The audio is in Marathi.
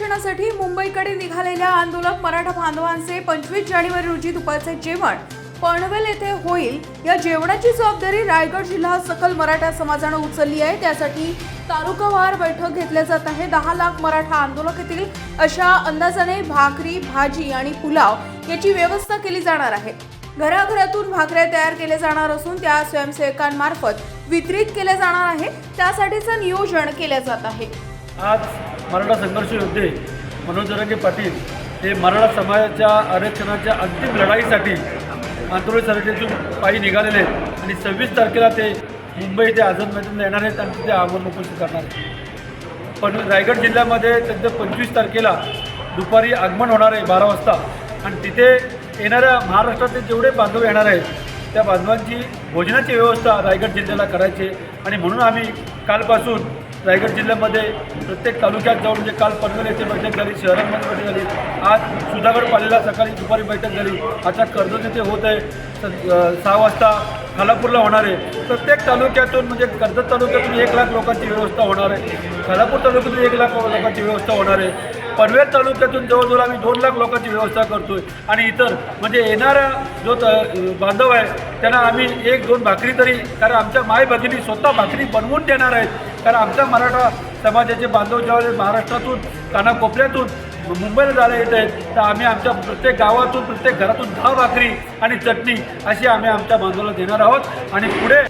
मागणीसाठी निघालेल्या आंदोलक मराठा बांधवांचे पंचवीस जानेवारी रोजी दुपारचे जेवण पनवेल येथे होईल. या जेवणाची जबाबदारी रायगड जिल्हा सकल मराठा समाजानं उचलली आहे. त्यासाठी तालुकावार बैठक घेतल्या जात आहे. दहा लाख मराठा आंदोलक येतील अशा अंदाजाने भाकरी भाजी आणि पुलाव याची व्यवस्था केली जाणार आहे. घराघरातून भाकऱ्या तयार केल्या जाणार असून त्या स्वयंसेवकांमार्फत वितरित केल्या जाणार आहे. त्यासाठीचं नियोजन केलं जात आहे. आज मराठा संघर्ष योद्धे मनोजरंगे पाटील हे मराठा समाजाच्या आरक्षणाच्या अंतिम लढाईसाठी आंतरोळी सरकेतून पायी निघालेले आहेत. आणि सव्वीस तारखेला ते मुंबई ते आझाद मैदानला येणार आहेत आणि तिथे आव्हान उपोषण करणार आहेत. पण रायगड जिल्ह्यामध्ये त्यांचं पंचवीस तारखेला दुपारी आगमन होणार आहे बारा वाजता. आणि तिथे येणाऱ्या महाराष्ट्रातले जेवढे बांधव येणार आहेत त्या बांधवांची भोजनाची व्यवस्था रायगड जिल्ह्याला करायची आहे. आणि म्हणून आम्ही कालपासून रायगड जिल्ह्यामध्ये प्रत्येक तालुक्यात जाऊन म्हणजे काल पनवेल येथे बैठक झाली शहरांमध्ये बैठक झाली. आज सुधागड पालेला सकाळी दुपारी बैठक झाली. आता कर्जत येथे होत आहे. तर सहा वाजता खालापूरला होणार आहे. प्रत्येक तालुक्यातून म्हणजे कर्जत तालुक्यातून एक लाख लोकांची व्यवस्था होणार आहे. खालापूर तालुक्यातून एक लाख लोकांची व्यवस्था होणार आहे. पनवेल तालुक्यातून जवळजवळ आम्ही दोन लाख लोकांची व्यवस्था करतो आहे आणि इतर म्हणजे येणारा जो त बांधव आहे त्यांना आम्ही एक दोन भाकरी तरी कारण आमच्या माय भगिनी स्वतः भाकरी बनवून देणार आहेत. कारण आमच्या मराठा समाजाचे बांधव जेव्हा महाराष्ट्रातून कानाकोपऱ्यातून मुंबईला जायला येत आहेत तर आम्ही आमच्या प्रत्येक गावातून प्रत्येक घरातून दहा भाकरी आणि चटणी अशी आम्ही आमच्या बांधवाला देणार आहोत. आणि पुढे